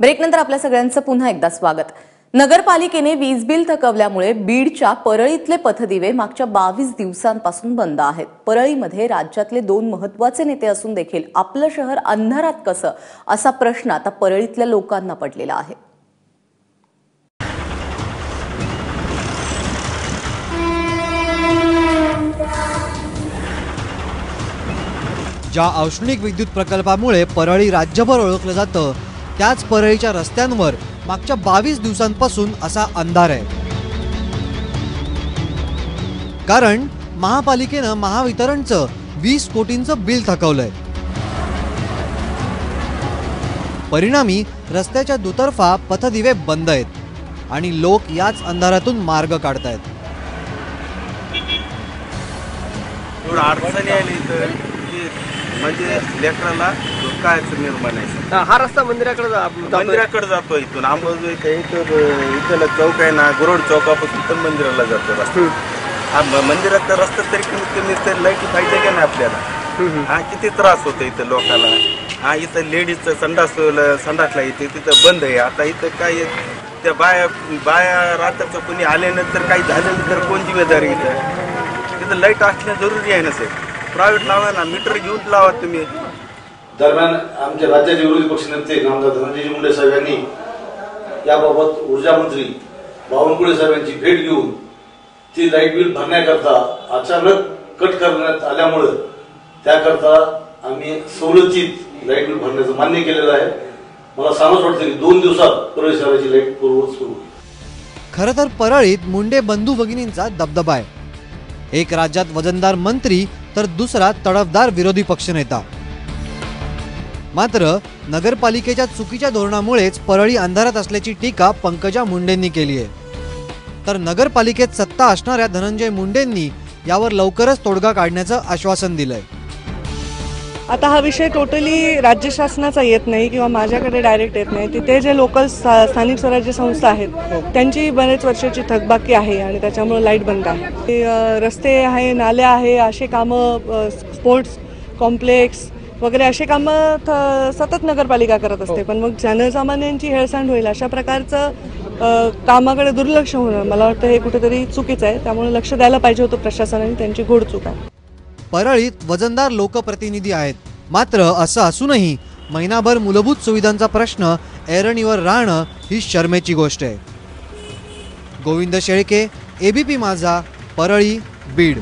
ब्रेकनंतर आपल्या सगळ्यांचं पुन्हा एकदा स्वागत. नगरपालिकेने वीज बिल थकवल्यामुळे बीडच्या परळीतले पथदिवे मागच्या बावीस दिवसांपासून बंद आहेत. परळीमध्ये राज्यातले दोन महत्त्वाचे नेते असून देखील आपलं शहर अंधारात कसं असा प्रश्न आता परळीतल्या लोकांना पडलेला आहे. ज्या औष्णिक विद्युत प्रकल्पामुळे परळी राज्यभर ओळखलं जातं त्याच परळीच्या रस्त्यांवर मागच्या बावीस दिवसांपासून असा अंधार आहे. कारण महापालिकेनं महावितरणचं वीस कोटींचं बिल थकवलंय. परिणामी रस्त्याच्या दुतर्फा पथदिवे बंद आहेत आणि लोक याच अंधारातून मार्ग काढतायत एवढं अडचणी आली इथं की म्हणजे लेकराला धोकाचं निर्माण आहे. हा हा रस्ता मंदिराकडे जा- जातोय. मंदिराकडे जातो इथून. आंबोज इथं इथं इथं चौक आहे ना गुरोड चौकापासून पण मंदिराला जातो रस्ता. हा म- मंदिराचा रस्ता तरी कमीत कमी तर लाईटी पाहिजे का नाही आपल्याला. हा किती त्रास होतो इथं लोकांना हा इथं लेडीजचं संडास संडासला येते तिथं बंद आहे. आता इथं काय आहे, त्या बाया बाया रात्रीचं कोणी आल्यानंतर काही झालं तर कोण जिम्मेदारी इथं? तिथं लाइट असणं जरुरी आहे ना सर प्रायव्हेट लावा ना मीटर घेऊन लावा तुम्ही. दरम्यान आमच्या राज्याचे विरोधी पक्षनेते नामदार धनंजय मुंडे साहेब यांनी याबाबत ऊर्जा मंत्री बावनकुळे साहेब यांची भेट घेऊन ती लाइट बिल भरण्याकरता अचानक कट करण्यात आल्यामुळं त्याकरता आम्ही सवलतीत लाइट बिल भरण्याचं मान्य केलेलं आहे. मला सांगच वाटतं की दोन दिवसात परळी शहराची लाइट पूर्ववत सुरू होईल. खरं तर परळीत मुंडे बंधू भगिनींचा दबदबा आहे. एक राज्यात वजनदार मंत्री तर दुसरा तडफदार विरोधी पक्षनेता. मात्र नगरपालिकेच्या चुकीच्या धोरणामुळेच परळी अंधारात असल्याची टीका पंकजा मुंडेंनी केली आहे. तर नगरपालिकेत सत्ता असणाऱ्या धनंजय मुंडेंनी यावर लवकरच तोडगा काढण्याचं आश्वासन दिलंय. आता हा विषय टोटली राज्य शासनाचा येत नाही किंवा माझ्याकडे डायरेक्ट येत नाही. तिथे जे लोकल स्थानिक स्वराज्य संस्था आहेत त्यांची बरेच वर्षाची थकबाकी आहे आणि त्याच्यामुळे लाइट बंद आहे. रस्ते आहे नाले आहे असे कामं स्पोर्ट्स कॉम्प्लेक्स वगैरे असे कामं थ- सतत नगरपालिका करत असते. पण मग जनसामान्यांची हेळसांड होईल अशा प्रकारचं कामाकडे दुर्लक्ष होणं मला वाटतं हे कुठेतरी चुकीचं आहे. त्यामुळे लक्ष द्यायला पाहिजे होतं प्रशासनाने त्यांची घोड चूक आहे. परळीत वजनदार लोकप्रतिनिधी आहेत. मात्र असं असूनही महिनाभर मूलभूत सुविधांचा प्रश्न ऐरणीवर राहणं ही शर्मेची गोष्ट आहे. गोविंद शेळके एबीपी माझा परळी बीड.